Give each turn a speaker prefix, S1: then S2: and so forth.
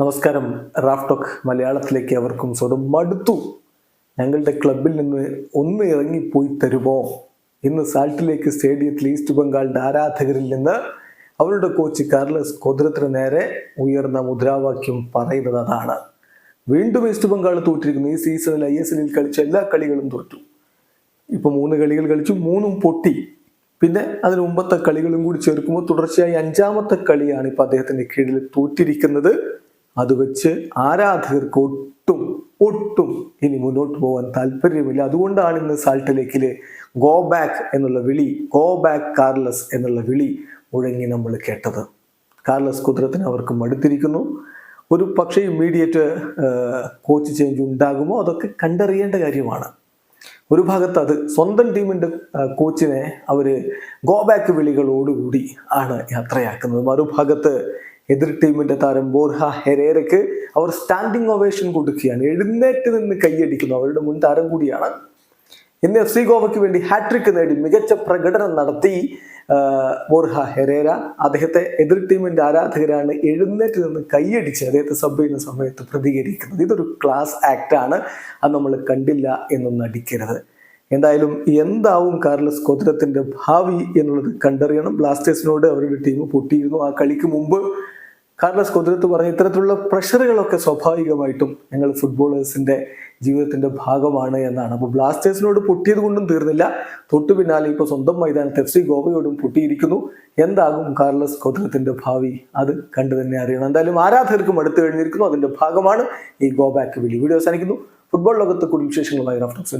S1: നമസ്കാരം. റാഫ്ടോക്ക് മലയാളത്തിലേക്ക് അവർക്കും സ്വതം മടുത്തു. ഞങ്ങളുടെ ക്ലബിൽ നിന്ന് ഒന്ന് ഇറങ്ങിപ്പോയി തരുമോ? ഇന്ന് സാൾട്ടിലേക്ക് സ്റ്റേഡിയത്തിൽ ഈസ്റ്റ് ബംഗാളിന്റെ ആരാധകരിൽ നിന്ന് അവരുടെ കോച്ച് കാർലസ് കൊദ്രത്തിന് നേരെ ഉയർന്ന മുദ്രാവാക്യം പറയുന്നത് അതാണ് വീണ്ടും ഈസ്റ്റ് ബംഗാൾ തോറ്റിരിക്കുന്നു. ഈ സീസണിൽ ഐ എസ് എല്ലിൽ കളിച്ച എല്ലാ കളികളും തോറ്റു. ഇപ്പൊ മൂന്ന് കളികൾ കളിച്ചു മൂന്നും പൊട്ടി. പിന്നെ അതിന് മുമ്പത്തെ കളികളും കൂടി ചേർക്കുമ്പോൾ തുടർച്ചയായി അഞ്ചാമത്തെ കളിയാണ് ഇപ്പൊ അദ്ദേഹത്തിന്റെ കീഴിൽ തോറ്റിരിക്കുന്നത്. അത് വെച്ച് ആരാധകർക്ക് ഒട്ടും ഒട്ടും ഇനി മുന്നോട്ട് പോകാൻ താല്പര്യമില്ല. അതുകൊണ്ടാണ് ഇന്ന് സാൾട്ട് ലേക്കിൽ ഗോ ബാക്ക് എന്നുള്ള വിളി ഗോ ബാക്ക് കാർലസ് എന്നുള്ള വിളി മുഴങ്ങി നമ്മൾ കേട്ടത്. കാർലസ് കുതിരത്തിന് അവർക്ക് മടുത്തിരിക്കുന്നു. ഒരു പക്ഷേ ഇമ്മീഡിയറ്റ് കോച്ച് ചേഞ്ച് ഉണ്ടാകുമോ അതൊക്കെ കണ്ടറിയേണ്ട കാര്യമാണ്. ഒരു ഭാഗത്ത് അത് സ്വന്തം ടീമിന്റെ കോച്ചിനെ അവർ ഗോ ബാക്ക് വിളികളോടുകൂടി ആണ് യാത്രയാക്കുന്നത്. മറുഭാഗത്ത് എതിർ ടീമിന്റെ താരം ബോർഹ ഹെരേരക്ക് അവർ സ്റ്റാൻഡിംഗ് ഒവേഷൻ കൊടുക്കുകയാണ്. എഴുന്നേറ്റ് നിന്ന് കൈയടിക്കുന്നു. അവരുടെ മുൻ താരം കൂടിയാണ്. ഇന്ന് എഫ് സി ഗോവയ്ക്ക് വേണ്ടി ഹാട്രിക് നേടി. മികച്ച പ്രകടനം നടത്തി ബോർഹ ഹെരേര. അദ്ദേഹത്തെ എതിർ ടീമിന്റെ ആരാധകരാണ് എഴുന്നേറ്റ് നിന്ന് കൈയടിച്ച് അദ്ദേഹത്തെ സബ് ചെയ്യുന്ന സമയത്ത് പ്രതികരിക്കുന്നത്. ഇതൊരു ക്ലാസ് ആക്ട് ആണ്. അത് നമ്മൾ കണ്ടില്ല എന്നൊന്നും അടിക്കരുത് എന്തായാലും എന്താവും കാർലസ് കോത്രത്തിന്റെ ഭാവി എന്നുള്ളത് കണ്ടറിയണം. ബ്ലാസ്റ്റേഴ്സിനോട് അവരുടെ ടീം പൊട്ടിയിരുന്നു. ആ കളിക്ക് മുമ്പ് കാർലസ് കുതിരത്ത് പറഞ്ഞ ഇത്തരത്തിലുള്ള പ്രഷറുകളൊക്കെ സ്വാഭാവികമായിട്ടും ഞങ്ങൾ ഫുട്ബോളേഴ്സിന്റെ ജീവിതത്തിന്റെ ഭാഗമാണ് എന്നാണ്. അപ്പോൾ ബ്ലാസ്റ്റേഴ്സിനോട് പൊട്ടിയത് കൊണ്ടും തീർന്നില്ല. തൊട്ടു പിന്നാലെ ഇപ്പോൾ സ്വന്തം മൈതാനത്ത് എഫ് സി ഗോവയോടും പൊട്ടിയിരിക്കുന്നു. എന്താകും കാർലസ് കൊതിരത്തിന്റെ ഭാവി? അത് കണ്ടു തന്നെ അറിയണം. എന്തായാലും ആരാധകർക്കും അടുത്ത് കഴിഞ്ഞിരിക്കുന്നു. അതിന്റെ ഭാഗമാണ് ഈ ഗോ ബാക്ക് വിളി. വീഡിയോ അവസാനിക്കുന്നു. ഫുട്ബോൾ ലോകത്ത് കൂടുതൽ വിശേഷങ്ങളുമായി റഫറൻസ്